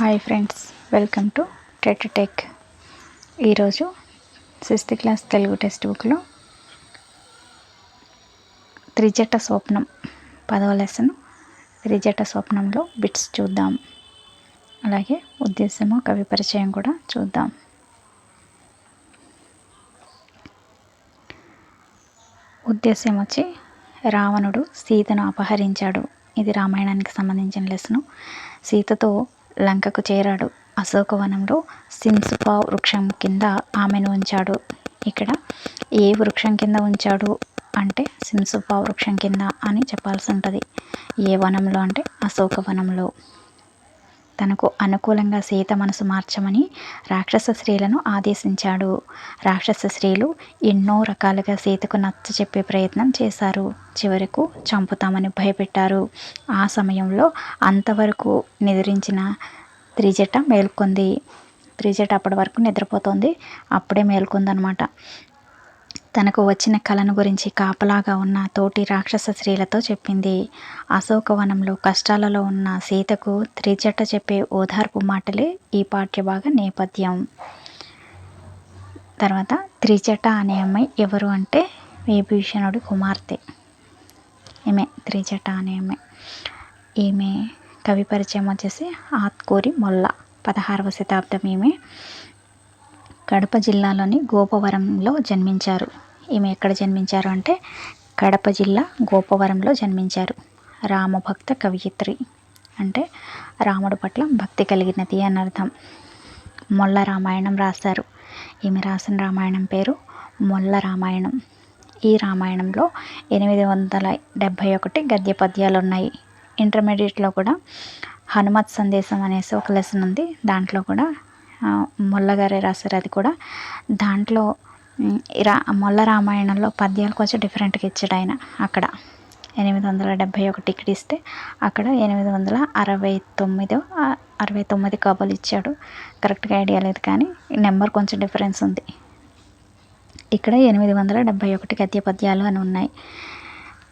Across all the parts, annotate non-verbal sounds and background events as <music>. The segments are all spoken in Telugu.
Hi friends welcome to TET tech ఈరోజు సిక్స్త్ క్లాస్ తెలుగు టెక్స్ట్ బుక్లో త్రిజట స్వప్నం పదవ లెసన్ త్రిజట స్వప్నంలో బిట్స్ చూద్దాం. అలాగే ఉద్దేశము కవి పరిచయం కూడా చూద్దాం. ఉద్దేశం వచ్చి రావణుడు సీతను అపహరించాడు. ఇది రామాయణానికి సంబంధించిన లెసను సీతతో లంకకు చేరాడు. అశోకవనంలో సింసుపా వృక్షం కింద ఆమెను ఉంచాడు. ఇక్కడ ఏ వృక్షం కింద ఉంచాడు అంటే సింసుపా వృక్షం కింద అని చెప్పాల్సి ఉంటుంది. ఏ వనంలో అంటే అశోకవనంలో. తనకు అనుకూలంగా సీత మనసు మార్చమని రాక్షస స్త్రీలను ఆదేశించాడు. రాక్షస స్త్రీలు ఎన్నో రకాలుగా సీతకు నచ్చ చెప్పే ప్రయత్నం చేశారు. చివరకు చంపుతామని భయపెట్టారు. ఆ సమయంలో అంతవరకు నిద్రించిన త్రిజట మేల్కొంది. త్రిజట అప్పటి వరకు నిద్రపోతుంది. అప్పుడే మేల్కొందనమాట. తనకు వచ్చిన కళను గురించి కాపలాగా ఉన్న తోటి రాక్షస స్త్రీలతో చెప్పింది. అశోకవనంలో కష్టాలలో ఉన్న సీతకు త్రిజట చెప్పే ఓదార్పు మాటలే ఈ పాఠ్యభాగ నేపథ్యం. తర్వాత త్రిజట అనే అమ్మాయి ఎవరు అంటే విభీషణుడి కుమార్తె. ఈమె త్రిజట అనే అమ్మాయి. ఈమె కవి పరిచయం వచ్చేసి ఆత్కూరి మొల్ల పదహారవ శతాబ్దం ఈమె. కడప జిల్లాలోని గోపవరంలో జన్మించారు. ఈమె ఎక్కడ జన్మించారు అంటే కడప జిల్లా గోపవరంలో జన్మించారు. రామభక్త కవయిత్రి అంటే రాముడు పట్ల భక్తి కలిగినది అని అర్థం మొల్ల రామాయణం రాశారు. ఈమె రాసిన రామాయణం పేరు మొల్ల రామాయణం. ఈ రామాయణంలో ఎనిమిది వందల డెబ్భై ఒకటి గద్య పద్యాలు ఉన్నాయి ఇంటర్మీడియట్లో కూడా హనుమత్ సందేశం అనేసి ఒక లెసన్ ఉంది. దాంట్లో కూడా మొల్లగారే రాశారు అది కూడా. దాంట్లో రా మొల్ల రామాయణంలో పద్యాలు కొంచెం డిఫరెంట్గా ఇచ్చాడు ఆయన అక్కడ. ఎనిమిది వందల డెబ్భై ఒకటి ఇక్కడ ఇస్తే అక్కడ ఎనిమిది వందల అరవై తొమ్మిదో అరవై తొమ్మిది కబులు ఇచ్చాడు. కరెక్ట్గా ఐడియా లేదు కానీ నెంబర్ కొంచెం డిఫరెన్స్ ఉంది. ఇక్కడ ఎనిమిది వందల డెబ్భై ఒకటి గద్య పద్యాలు అని ఉన్నాయి.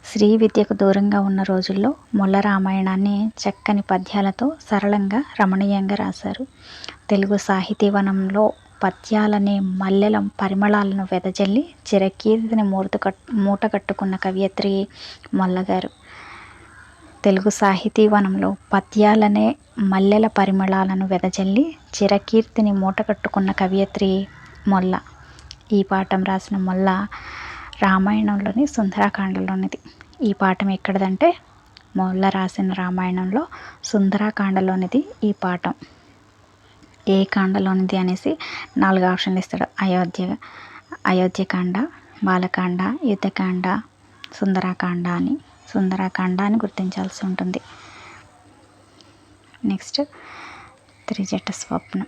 శ్రీ విద్యకు దూరంగా ఉన్న రోజుల్లో మొల్ల రామాయణాన్ని చక్కని పద్యాలతో సరళంగా రమణీయంగా రాశారు. తెలుగు సాహితీవనంలో పద్యాలనే మల్లెల పరిమళాలను వెదజల్లి చిరకీర్తిని మూర్త కట్ మూట కట్టుకున్న కవియత్రి మొల్లగారు. తెలుగు సాహితీవనంలో పద్యాలనే మల్లెల పరిమళాలను వెదజల్లి చిరకీర్తిని మూట కట్టుకున్న కవియత్రి మొల్ల. ఈ పాఠం రాసిన మొల్ల రామాయణంలోని సుందరాకాండలోనిది. ఈ పాఠం ఎక్కడదంటే మొల్ల రాసిన రామాయణంలో సుందరాకాండలోనిది ఈ పాఠం. ఏ కాండలోనిది అనేసి నాలుగు ఆప్షన్లు ఇస్తాడు. అయోధ్య అయోధ్యకాండ బాలకాండ యుద్ధకాండ సుందరాకాండ అని. సుందరాకాండ అని గుర్తించాల్సి ఉంటుంది. నెక్స్ట్ త్రిజట స్వప్నం.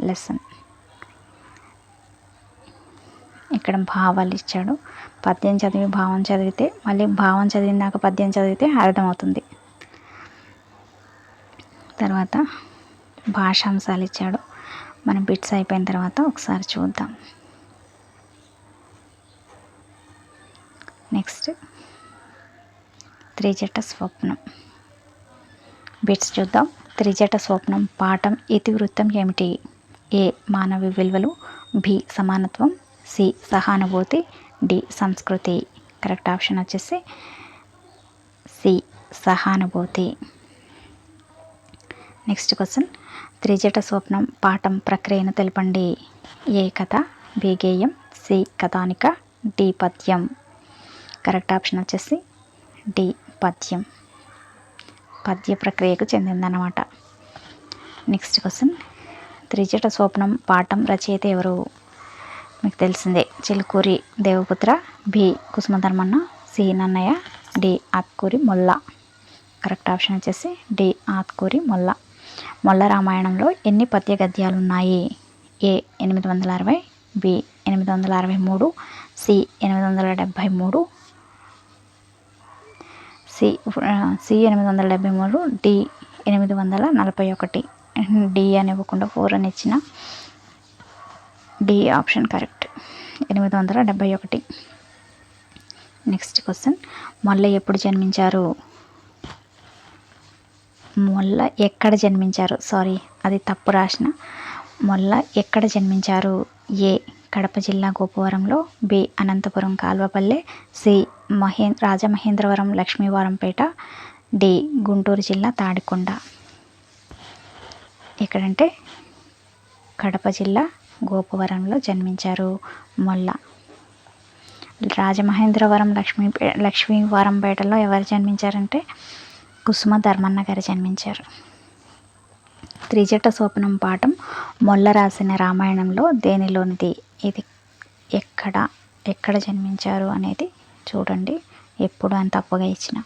లెసన్. ఇక్కడ భావాలు ఇచ్చాడు. పద్యం చదివి భావం చదివితే మళ్ళీ భావం చదివినాక పద్యం చదివితే అర్థమవుతుంది. తర్వాత భాషాంశాలు ఇచ్చాడు. మనం బిట్స్ అయిపోయిన తర్వాత ఒకసారి చూద్దాం. నెక్స్ట్ త్రిజట స్వప్నం. బిట్స్ చూద్దాం. త్రిజట స్వప్నం పాఠం ఇతివృత్తం ఏమిటి? ఏ మానవ విలువలు బి సమానత్వం సి సహానుభూతి డి సంస్కృతి. కరెక్ట్ ఆప్షన్ వచ్చేసి సి సహానుభూతి. Next question. త్రిజట స్వప్నం పాఠం ప్రక్రియను తెలపండి. ఏ కథ బి గేయం సి కథానిక డి పద్యం. కరెక్ట్ ఆప్షన్ వచ్చేసి డి పద్యం. పద్య ప్రక్రియకు చెందిందన్నమాట. Next question. త్రిజట స్వప్నం పాఠం రచయిత ఎవరు? మీకు తెలిసిందే Chilukuri Devaputra B. Kusumadharmanna C. Nannaya D. Atkuri Molla. Correct option వచ్చేసి డి. ఆత్కూరి మొల్ల. మొల్ల రామాయణంలో ఎన్ని పద్య గద్యాలు ఉన్నాయి ఏ. ఎనిమిది వందల అరవై బి. ఎనిమిది వందల అరవై మూడు సి. ఎనిమిది వందల డెబ్భై మూడు సి. సి. ఎనిమిది వందల డెబ్భై మూడు డి. ఎనిమిది వందల నలభై ఒకటి. డి అని ఇవ్వకుండా ఫోర్ అని ఇచ్చిన డి ఆప్షన్ కరెక్ట్. ఎనిమిది వందల డెబ్బై ఒకటి. Next question. మొల్ల ఎప్పుడు జన్మించారు? మొల్ల ఎక్కడ జన్మించారు? సారీ అది తప్పు రాసిన. మొల్ల ఎక్కడ జన్మించారు? ఏ కడప జిల్లా గోపవరంలో బి అనంతపురం కాల్వపల్లె సి మహే రాజమహేంద్రవరం లక్ష్మీవారంపేట డి గుంటూరు జిల్లా తాడికొండ. ఎక్కడంటే కడప జిల్లా గోపవరంలో జన్మించారు. మొల్ల. రాజమహేంద్రవరం లక్ష్మీ లక్ష్మీవారంపేటలో ఎవరు జన్మించారంటే కుసుమ ధర్మన్న గారు జన్మించారు. త్రిజట స్వప్నం పాఠం మొల్ల రాసిన రామాయణంలో దేనిలోనిది? ఇది ఎక్కడ ఎక్కడ జన్మించారు అనేది చూడండి. ఎప్పుడు అని తప్పుగా ఇచ్చిన.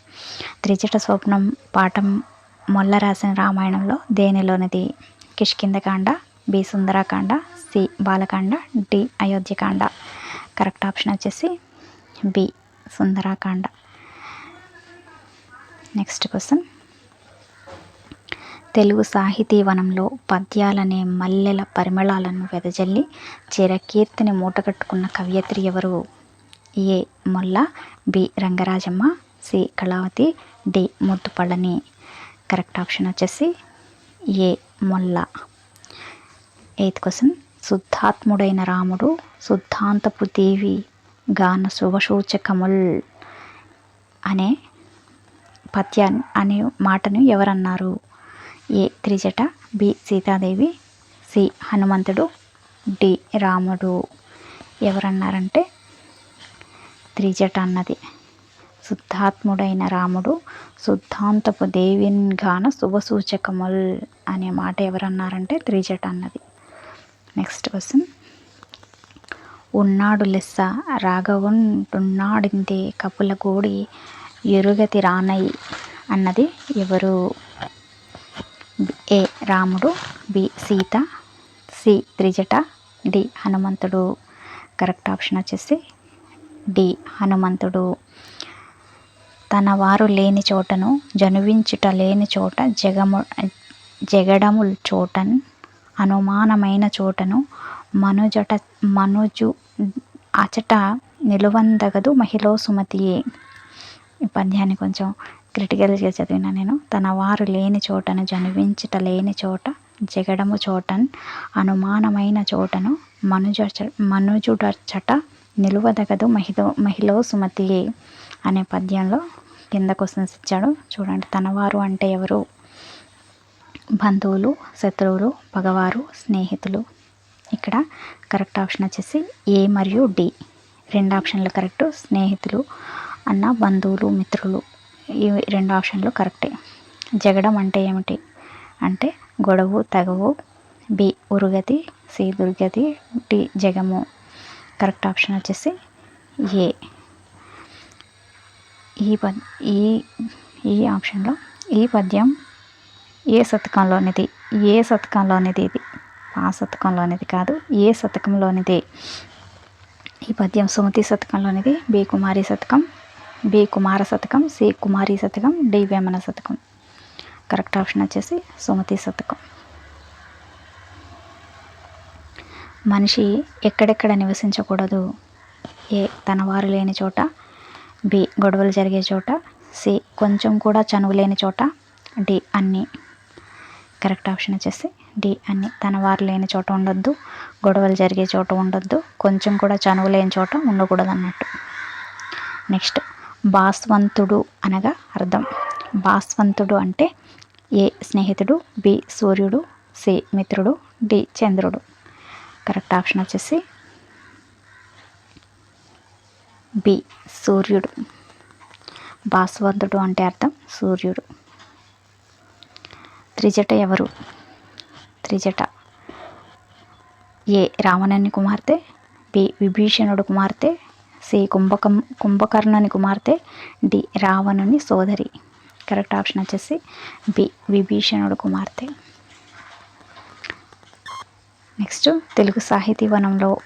త్రిజట స్వప్నం పాఠం మొల్ల రాసిన రామాయణంలో దేనిలోనిది? Kishkindhakanda B Sundarakanda C Balakanda D Ayodhyakanda. Correct option వచ్చేసి B Sundarakanda. Next question. Telugu సాహితీ వనంలో పద్యాలనే మల్లెల పరిమళాలను వెదజల్లి చిరకీర్తిని మూటగట్టుకున్న కవయత్రి ఎవరు? A Molla B Rangarajamma C Kalavati D Muddupalani. Correct option వచ్చేసి ఏ మొల్ల. ఎయిత్ క్వశ్చన్ శుద్ధాత్ముడైన రాముడు శుద్ధాంతపు దేవి గాన శుభసూచకముల్ అనే పద్యాన్ని అనే మాటను ఎవరన్నారు? A Trijata B Sitadevi C Hanumanthudu D Ramudu. ఎవరన్నారంటే Trijata అన్నది. శుద్ధాత్ముడైన రాముడు శుద్ధాంతపు దేవిన్గాన శుభసూచకముల్ అనే మాట ఎవరన్నారంటే త్రిజట అన్నది. నెక్స్ట్ క్వశ్చన్ ఉన్నాడు లెస్స రాఘవుంటున్నాడిందే కపుల కోడి ఎరుగతి రానై అన్నది ఎవరు? A. Ramudu B. Sita C. Trijata D. Hanumanthudu. Correct option వచ్చేసి డి. హనుమంతుడు. తన వారు లేని చోటను జనువించుట లేని చోట జగము జగడముల్ చోటన్ అనుమానమైన చోటను మనుజట మనుజు అచట నిలువందగదు మహిళ సుమతియే. ఈ పద్యాన్ని కొంచెం క్రిటికల్గా చదివిన నేను తన వారు లేని చోటను జనువించుట లేని చోట జగడము చోటన్ అనుమానమైన చోటను మనుజ మనుజుడచట నిలువదగదు మహిళ మహిళ సుమతియే అనే పద్యంలో కింద క్వశ్చన్స్ ఇచ్చాడు. చూడండి తనవారు అంటే ఎవరు? బంధువులు శత్రువులు పగవారు స్నేహితులు. ఇక్కడ కరెక్ట్ ఆప్షన్ వచ్చేసి ఏ మరియు డి. రెండు ఆప్షన్లు కరెక్ట్ స్నేహితులు అన్న బంధువులు మిత్రులు. ఈ రెండు ఆప్షన్లు కరెక్టే. జగడం అంటే ఏమిటి? అంటే గొడవ తగవు. బి ఉరుగతి. సి దుర్గతి. డి జగము. కరెక్ట్ ఆప్షన్ వచ్చేసి ఏ. ఈ పద్ ఈ ఈ ఆప్షన్లో ఈ పద్యం ఏ శతకంలోనిది? ఏ శతకంలోనిది ఇది? ఆ శతకంలోనిది కాదు ఏ శతకంలోనిది? ఈ పద్యం సుమతి శతకంలోనిది బి కుమారి శతకం బి కుమార శతకం సి కుమారి శతకం డి వేమన శతకం. కరెక్ట్ ఆప్షన్ వచ్చేసి సుమతి శతకం. మనిషి ఎక్కడెక్కడ నివసించకూడదు? ఏ తన వారు లేని చోట బి గొడవలు జరిగే చోట సి కొంచెం కూడా చనువు లేని చోట డి అన్నీ కరెక్ట్ ఆప్షన్ వచ్చేసి డి అన్ని తన వారు లేని చోట ఉండొద్దు గొడవలు జరిగే చోట ఉండొద్దు కొంచెం కూడా చనువు లేని చోట ఉండకూడదు అన్నట్టు నెక్స్ట్ భాస్వంతుడు అనగా అర్థం. భాస్వంతుడు అంటే ఏ స్నేహితుడు బి సూర్యుడు సి మిత్రుడు డి చంద్రుడు. కరెక్ట్ ఆప్షన్ వచ్చేసి బి సూర్యుడు. భాస్వంతుడు అంటే అర్థం సూర్యుడు. త్రిజట ఎవరు? త్రిజట. ఏ. రావణుని కుమార్తె బి. విభీషణుడు కుమార్తె సి. కుంభకం కుంభకర్ణుని కుమార్తె డి. రావణుని సోదరి. కరెక్ట్ ఆప్షన్ వచ్చేసి బి. విభీషణుడు కుమార్తె. నెక్స్ట్ తెలుగు సాహితీ వనంలో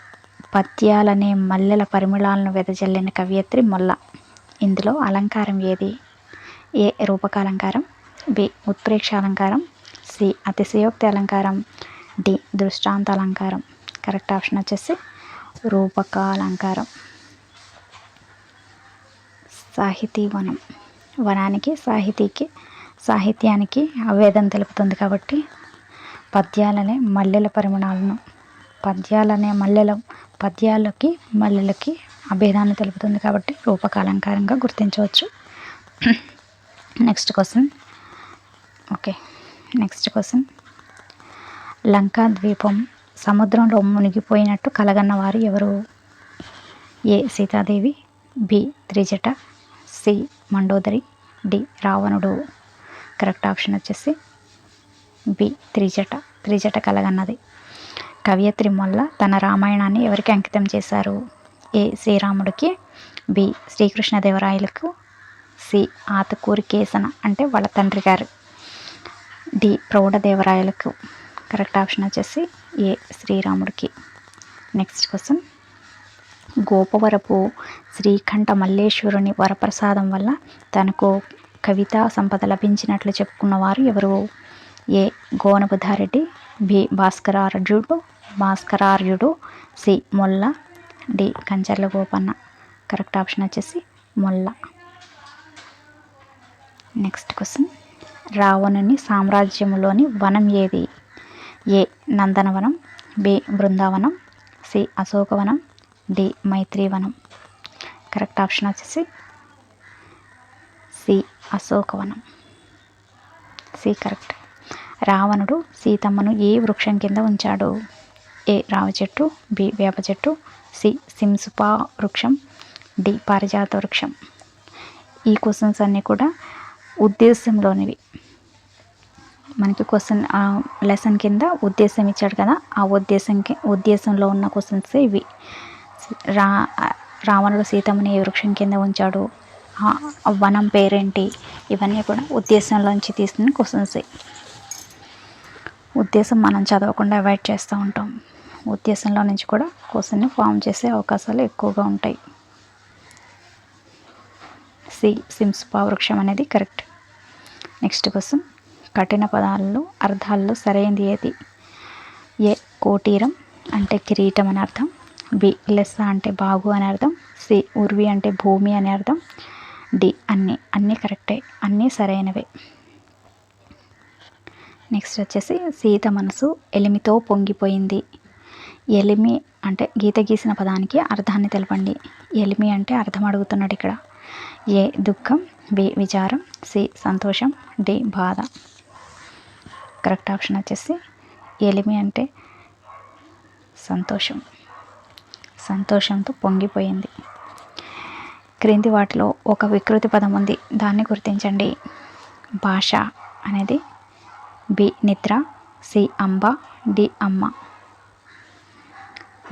పద్యాలనే మల్లెల పరిమళాలను వెదజల్లిన కవియత్రి మొల్ల. ఇందులో అలంకారం ఏది? ఏ. రూపకాలంకారం బి ఉత్ప్రేక్ష అలంకారం సి. అతిశయోక్తి అలంకారం డి. దృష్టాంత అలంకారం కరెక్ట్ ఆప్షన్ వచ్చేసి రూపకాలంకారం. సాహితీ వనం వనానికి సాహితీకి సాహిత్యానికి అవేదం తెలుపుతుంది కాబట్టి పద్యాలనే మల్లెల పరిమాణాలను పద్యాలనే మల్లెల పద్యాలకి మల్లెలకి అభేదాన్ని తెలుపుతుంది కాబట్టి రూపకాలంకారంగా గుర్తించవచ్చు. <clears throat> Next question okay next question. Lanka ద్వీపం సముద్రంలో మునిగిపోయినట్టు కలగన్న వారు ఎవరు? A. Sitadevi B. Trijata C. Mandodari D. రావణుడు. కరెక్ట్ ఆప్షన్ వచ్చేసి బి. త్రిజట. త్రిజట కలగన్నది. కవియత్రి మొల్ల తన రామాయణాన్ని ఎవరికి అంకితం చేశారు? ఏ. శ్రీరాముడికి బి. శ్రీకృష్ణదేవరాయలకు సి. ఆతకూరి కేసన అంటే వాళ్ళ తండ్రి గారు. డి ప్రౌఢదేవరాయలకు కరెక్ట్ ఆప్షన్ వచ్చేసి ఏ శ్రీరాముడికి. Next question. గోపవరపు శ్రీకంఠ మల్లేశ్వరుని వరప్రసాదం వల్ల తనకు కవితా సంపద లభించినట్లు చెప్పుకున్నవారు ఎవరు? A Gonabudhareddy B భాస్కరార్జుడు Bhaskararyudu C Molla D Kancharla Gopanna. Correct option వచ్చేసి మొల్ల. Next question. రావణుని సామ్రాజ్యంలోని వనం ఏది? A. Nandanavanam B. Brindavanam C. Ashokavanam D. Maitrivanam. Correct option వచ్చేసి C. Ashokavanam. C correct. Ravanudu సీతమ్మను ఏ వృక్షం కింద ఉంచాడు? ఏ. రావ చెట్టు బి. వేప చెట్టు సి. సింసుపా వృక్షం డి. పారిజాత వృక్షం. ఈ క్వశ్చన్స్ అన్నీ కూడా ఉద్దేశంలోనివి. మనకి క్వశ్చన్ లెసన్ కింద ఉద్దేశం ఇచ్చాడు కదా ఆ ఉద్దేశం ఉద్దేశంలో ఉన్న క్వశ్చన్స్ ఇవి. రా రావణుడు సీతమ్మని ఏ వృక్షం కింద ఉంచాడు? వనం పేరేంటి? ఇవన్నీ కూడా ఉద్దేశంలోంచి తీసుకున్న క్వశ్చన్స్ ఉద్దేశం మనం చదవకుండా అవాయిడ్ చేస్తూ ఉంటాం. ఉద్దేశంలో నుంచి కూడా క్వశ్చన్ని ఫామ్ చేసే అవకాశాలు ఎక్కువగా ఉంటాయి. సి సింస్పా వృక్షం అనేది కరెక్ట్ నెక్స్ట్ క్వశ్చన్. కఠిన పదాలలో అర్థాల్లో సరైనది ఏది? ఏ కోటీరం అంటే కిరీటం అని అర్థం. బి లెస్స అంటే బాగు అని అర్థం. సి ఉర్వి అంటే భూమి అని అర్థం. డి అన్నీ. అన్నీ కరెక్టే. అన్నీ సరైనవే. నెక్స్ట్ వచ్చేసి సీత మనసు ఎలిమితో పొంగిపోయింది. ఎలిమి అంటే గీత గీసిన పదానికి అర్థాన్ని తెలపండి. ఎలిమి అంటే అర్థం అడుగుతున్నాడు ఇక్కడ. ఏ దుఃఖం బి విచారం సి సంతోషం డి బాధ. కరెక్ట్ ఆప్షన్ వచ్చేసి ఎలిమి అంటే సంతోషం. సంతోషంతో పొంగిపోయింది. క్రింది వాటిలో ఒక వికృతి పదం ఉంది. దాన్ని గుర్తించండి. భాష అనేది బి నిద్ర సి అంబ డి అమ్మ.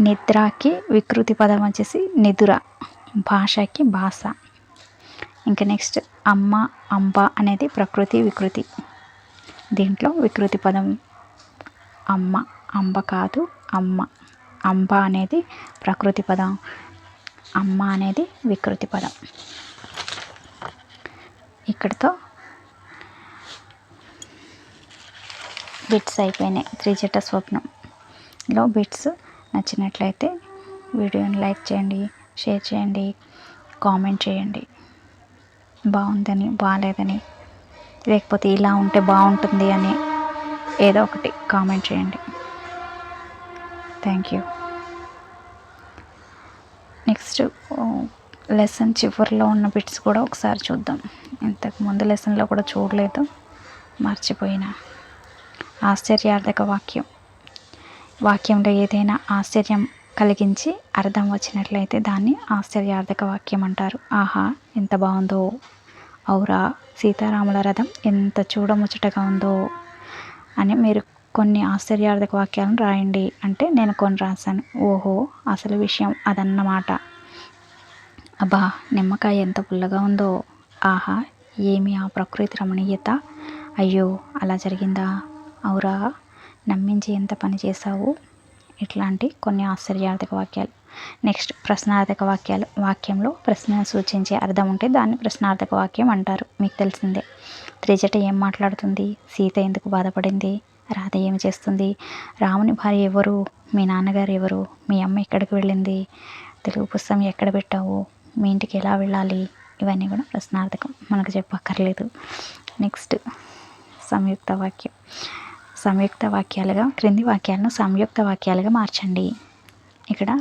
నిద్రకి వికృతి పదం వచ్చేసి నిదుర. భాషకి భాష. ఇంకా నెక్స్ట్ అమ్మ అంబ అనేది ప్రకృతి వికృతి. దీంట్లో వికృతి పదం అమ్మ అంబ కాదు అమ్మ. అంబ అనేది ప్రకృతి పదం అమ్మ అనేది వికృతి పదం. ఇక్కడితో బిట్స్ అయిపోయినాయి. త్రిజట స్వప్నంలో బిట్స్ నచ్చినట్లయితే వీడియోని లైక్ చేయండి షేర్ చేయండి కామెంట్ చేయండి. బాగుందని బాగాలేదని లేకపోతే ఇలా ఉంటే బాగుంటుంది అని ఏదో ఒకటి కామెంట్ చేయండి. థ్యాంక్ యూ నెక్స్ట్ లెసన్ చివరిలో ఉన్న బిట్స్ కూడా ఒకసారి చూద్దాం. ఇంతకు ముందు లెసన్లో కూడా చూడలేదు. మర్చిపోయిన. ఆశ్చర్యార్థక వాక్యం. వాక్యంలో ఏదైనా ఆశ్చర్యం కలిగించి అర్థం వచ్చినట్లయితే దాన్ని ఆశ్చర్యార్థక వాక్యం అంటారు. ఆహా ఎంత బాగుందో. ఔరా సీతారాముల రథం ఎంత చూడముచ్చటగా ఉందో అని మీరు కొన్ని ఆశ్చర్యార్థక వాక్యాలను రాయండి. అంటే నేను కొన్ని రాశాను. ఓహో అసలు విషయం అదన్నమాట. అబ్బా నిమ్మకాయ ఎంత పుల్లగా ఉందో. ఆహా ఏమి ఆ ప్రకృతి రమణీయత? అయ్యో అలా జరిగిందా? అవురా నమ్మించి ఎంత పని చేశావు? ఇట్లాంటి కొన్ని ఆశ్చర్యార్థక వాక్యాలు. నెక్స్ట్ ప్రశ్నార్థక వాక్యాలు. వాక్యంలో ప్రశ్నను సూచించే అర్థం ఉంటే దాన్ని ప్రశ్నార్థక వాక్యం అంటారు. మీకు తెలిసిందే. త్రిజట ఏం మాట్లాడుతుంది? సీత ఎందుకు బాధపడింది? రాధ ఏమి చేస్తుంది? రాముని భార్య ఎవరు? మీ నాన్నగారు ఎవరు? మీ అమ్మ ఎక్కడికి వెళ్ళింది? తెలుగు పుస్తకం ఎక్కడ పెట్టావు? మీ ఇంటికి ఎలా వెళ్ళాలి? ఇవన్నీ కూడా ప్రశ్నార్థకం. మనకు చెప్పక్కర్లేదు. నెక్స్ట్ సంయుక్త వాక్యం. సంయుక్త వాక్యాలుగా క్రింది వాక్యాలను సంయుక్త వాక్యాలుగా మార్చండి. ఇక్కడ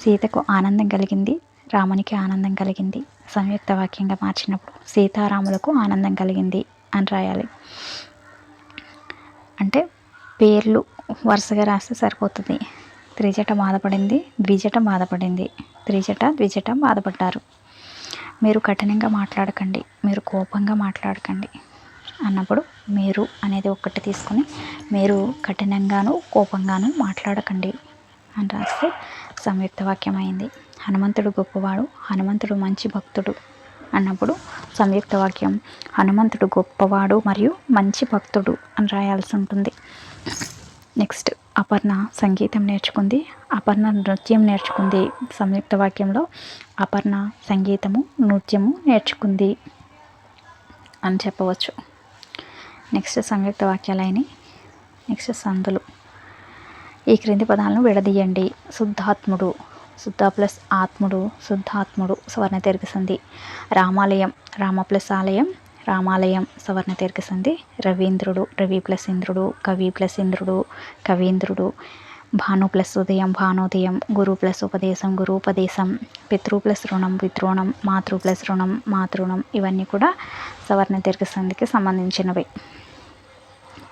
సీతకు ఆనందం కలిగింది రామునికి ఆనందం కలిగింది. సంయుక్త వాక్యంగా మార్చినప్పుడు సీతారాములకు ఆనందం కలిగింది అని రాయాలి. అంటే పేర్లు వరుసగా రాస్తే సరిపోతుంది. త్రిజట బాధపడింది ద్విజట బాధపడింది. త్రిజట ద్విజట బాధపడ్డారు. మీరు కఠినంగా మాట్లాడకండి మీరు కోపంగా మాట్లాడకండి. అన్నప్పుడు మీరు అనేది ఒక్కటి తీసుకొని మీరు కఠినంగాను కోపంగాను మాట్లాడకండి అని రాస్తే సంయుక్త వాక్యం అయింది హనుమంతుడు గొప్పవాడు హనుమంతుడు మంచి భక్తుడు అన్నప్పుడు సంయుక్త వాక్యం హనుమంతుడు గొప్పవాడు మరియు మంచి భక్తుడు అని రాయాల్సి ఉంటుంది. నెక్స్ట్ అపర్ణ సంగీతం నేర్చుకుంది. అపర్ణ నృత్యం నేర్చుకుంది. సంయుక్త వాక్యంలో అపర్ణ సంగీతము నృత్యము నేర్చుకుంది అని చెప్పవచ్చు. నెక్స్ట్ సంయుక్త వాక్యాలైన నెక్స్ట్ సందులు. ఈ క్రింది పదాలను విడదీయండి. శుద్ధాత్ముడు శుద్ధ ప్లస్ ఆత్ముడు శుద్ధాత్ముడు సవర్ణ దీర్ఘ సంధి. రామాలయం రామ ప్లస్ ఆలయం రామాలయం సవర్ణ దీర్ఘ సంధి. రవీంద్రుడు రవి ప్లస్ ఇంద్రుడు కవి ప్లస్ ఇంద్రుడు కవీంద్రుడు. భాను ప్లస్ ఉదయం భానోదయం గురు ప్లస్ ఉపదేశం గురూపదేశం పితృ ప్లస్ రుణం పితృణం మాతృ ప్లస్ రుణం మాతృణం ఇవన్నీ కూడా సవర్ణ దీర్ఘ సంధికి సంబంధించినవి.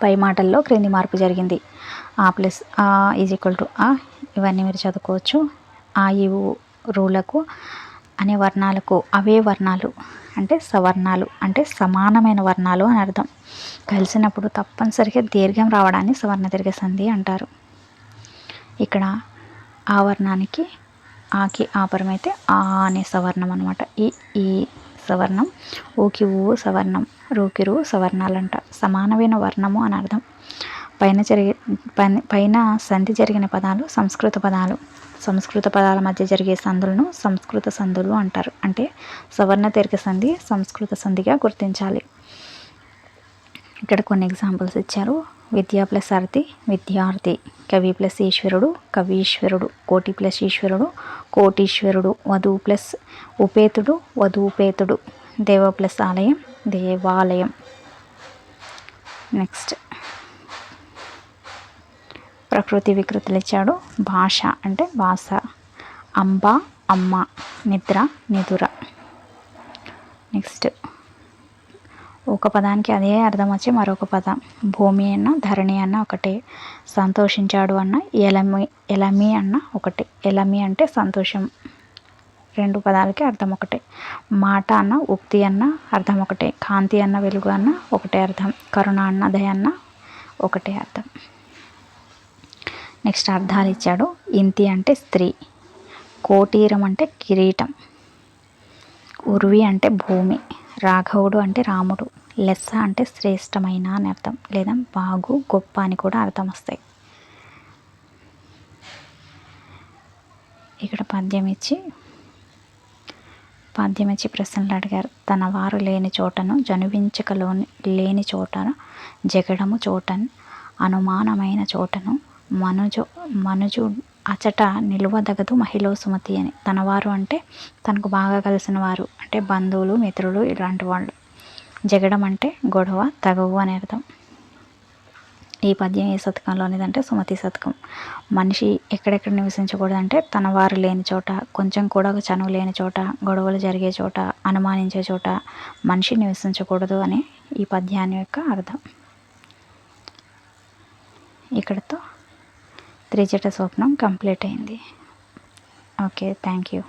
పై మాటల్లో క్రింది మార్పు జరిగింది. ఆ ప్లస్ ఆ ఈజ్ ఈక్వల్ టు ఆ ఇవన్నీ మీరు చదువుకోవచ్చు. ఆ ఈ రూలకు అనే వర్ణాలకు అవే వర్ణాలు అంటే సవర్ణాలు అంటే సమానమైన వర్ణాలు అని అర్థం. కలిసినప్పుడు తప్పనిసరిగా దీర్ఘం రావడాన్ని సవర్ణ దీర్ఘ సంధి అంటారు. ఇక్కడ ఆ వర్ణానికి ఆకి ఆపరం అయితే ఆ అనే సవర్ణం అనమాట ఈ ఈ సవర్ణం ఊకి ఊ సవర్ణం రూకి రు సవర్ణాలంట. సమానమైన వర్ణము అని అర్థం. పైన జరిగే పైన సంధి జరిగిన పదాలు సంస్కృత పదాలు. సంస్కృత పదాల మధ్య జరిగే సంధులను సంస్కృత సంధులు అంటారు. అంటే సవర్ణ తీర్ఘ సంధి సంస్కృత సంధిగా గుర్తించాలి. ఇక్కడ కొన్ని ఎగ్జాంపుల్స్ ఇచ్చారు. విద్యా ప్లస్ అర్థి విద్యార్థి కవి ప్లస్ ఈశ్వరుడు కవీశ్వరుడు కోటి ప్లస్ ఈశ్వరుడు కోటీశ్వరుడు వధువు ప్లస్ ఉపేతుడు వధూపేతుడు దేవ ప్లస్ ఆలయం దేవాలయం. నెక్స్ట్ ప్రకృతి వికృతులు ఇచ్చాడు. భాష అంటే భాష అంబ అమ్మ నిద్ర నిదుర. నెక్స్ట్ ఒక పదానికి అదే అర్థం వచ్చి మరొక పదం. భూమి అన్న ధరణి అన్న ఒకటే. సంతోషించాడు అన్న ఎలమి ఎలమి అన్న ఒకటే. ఎలమి అంటే సంతోషం. రెండు పదాలకి అర్థం ఒకటే. మాట అన్న ఉక్తి అన్న అర్థం ఒకటే. కాంతి అన్న వెలుగు అన్న ఒకటే అర్థం. కరుణ అన్న దయ అన్న ఒకటే అర్థం. నెక్స్ట్ అర్థాలు ఇచ్చాడు. ఇంతి అంటే స్త్రీ. కోటీరం అంటే కిరీటం. ఉర్వి అంటే భూమి. రాఘవుడు అంటే రాముడు. లెస్స అంటే శ్రేష్టమైన అని అర్థం. లేదా బాగు గొప్ప అని కూడా అర్థం వస్తాయి. ఇక్కడ పద్యం ఇచ్చి పద్యం ఇచ్చి ప్రశ్నలు అడిగారు. తన వారు లేని చోటను జనువించకలోని లేని చోటను జగడము చోటను అనుమానమైన చోటను మనుజు మనుజు అచట నిలువదగదు మహిళ సుమతి అని తనవారు అంటే తనకు బాగా కలిసిన వారు. అంటే బంధువులు మిత్రులు ఇలాంటి వాళ్ళు. జగడం అంటే గొడవ తగవు అని అర్థం. ఈ పద్యం ఏ శతకంలోనిదంటే సుమతి శతకం. మనిషి ఎక్కడెక్కడ నివసించకూడదంటే తన వారు లేని చోట కొంచెం కూడా చనువు లేని చోట గొడవలు జరిగే చోట అనుమానించే చోట మనిషి నివసించకూడదు అని ఈ పద్యాన్ని యొక్క అర్థం. ఇక్కడతో త్రిజట స్వప్నం కంప్లీట్ అయింది. Okay thank you.